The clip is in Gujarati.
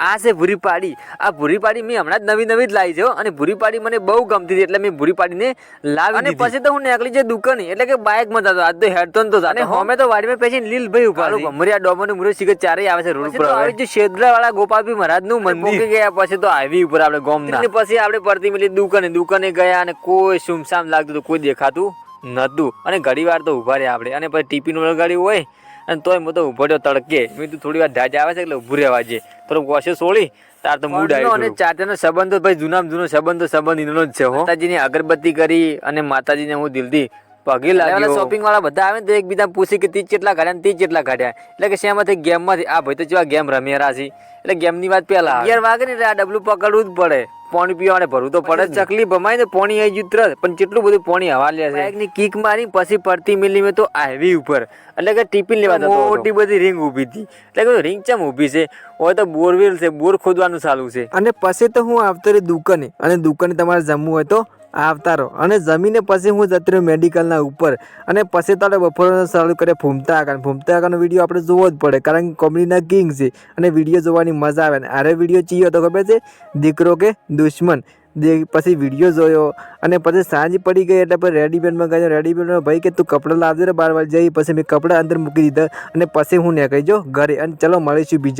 આ છે ભૂરી પાડી આ ભૂરી પાડી મેં હમણાં જ નવી નવી જ લાવી છે અને ભૂરી પાડી મને બહુ ગમતી હતી એટલે મેં ભૂરી પાડીને લાવી અને પછી તો હું નીકળી જે દુકાને એટલે કે બાઇકમાં જતો. આજ તો હેડફોન તો અને હોમે તો વાડીમાં પેસી લીલ ભાઈ ઊભા ભમરિયા ડોમો ને મુરે શિખર ચારે આવે છે રોડ પર આવી જે શેદરા વાળા ગોપાલભી મહારાજનું મંદિર ગયા પછી તો આવી ઉપર આપણે ગોમ ના પછી આપણે પરતી મિલી દુકાને. દુકાને ગયા અને કોઈ સુમસામ લાગતું હતું કોઈ દેખાતું નતું. અને ઘડી વાર તો ઊભા રહ્યા આપણે. અને પછી ટીપી નું લગાડ્યું હોય અને તોય હું તો ઊભો રહ્યો તડકે. મેં તું થોડી વાર ધાજા આવે છે એટલે ઉભું રહેવા જે થોડુંક કોશે સોળી તાર તો મૂડ આવ્યો અને ચાચાનો સંબંધ ભાઈ જૂનામાં જૂનો સંબંધ સંબંધ એનો જ છે હો. માતાજીની અગરબત્તી કરી અને માતાજીને હું દિલથી પગે લાગ્યો. શોપિંગ વાળા બધા આવે ને તો એકબીજા પૂછી કે તીજ કેટલા કાઢ્યા ને તીજ કેટલા કાઢ્યા. એટલે કે શેમાંથી ગેમમાંથી આ ભાઈ તો જેવા ગેમ રમ્યા છે. એટલે ગેમની વાત પેલા અગિયાર વાગે ને એટલે આ ડબલું પકડવું જ પડે. પાણી પીવાને ભરવું તો પડે. ચકલી ભમાય ને. પોણી આવી ગયું તરત. પણ કેટલું બધું પોણી હવા લે છે. બાઇકની કિક મારી પછી પડતી મિલી મેં તો આવી ઉપર. એટલે કે ટિફિન લેવા. મોટી બધી રિંગ ઊભી હતી. એટલે કે રિંગ ચમ ઊભી છે? હોય તો બોરવેલ છે બોર ખોદવાનું ચાલુ છે. અને પછી તો હું આવતો રહ્યો દુકાને. અને દુકાને તમારે જમવું હોય તો આવતા રહો અને જમીને પછી હું જતી રહ્યો મેડિકલના ઉપર. અને પછી તારે બપોરનો ચાલુ કરે ફૂમતા આકાર ફૂમતા આકારનો વીડિયો આપણે જોવો જ પડે, કારણ કે કોમેડીના કિંગ છે. અને વીડિયો જોવાની મજા આવે. ને આરે વીડિયો ચીયો તો ખબર છે? દીકરો કે દુશ્મન. પછી વીડિયો જોયો. અને પછી સાંજ પડી ગઈ એટલે પછી રેડીમેડમાં ગયો. રેડીમેડમાં ભાઈ કે તું કપડાં લાવજે ને બાર વાર જઈ પછી મેં કપડાં અંદર મૂકી દીધા. અને પછી હું નીકળી જો ઘરે. અને ચલો મળીશું બીજા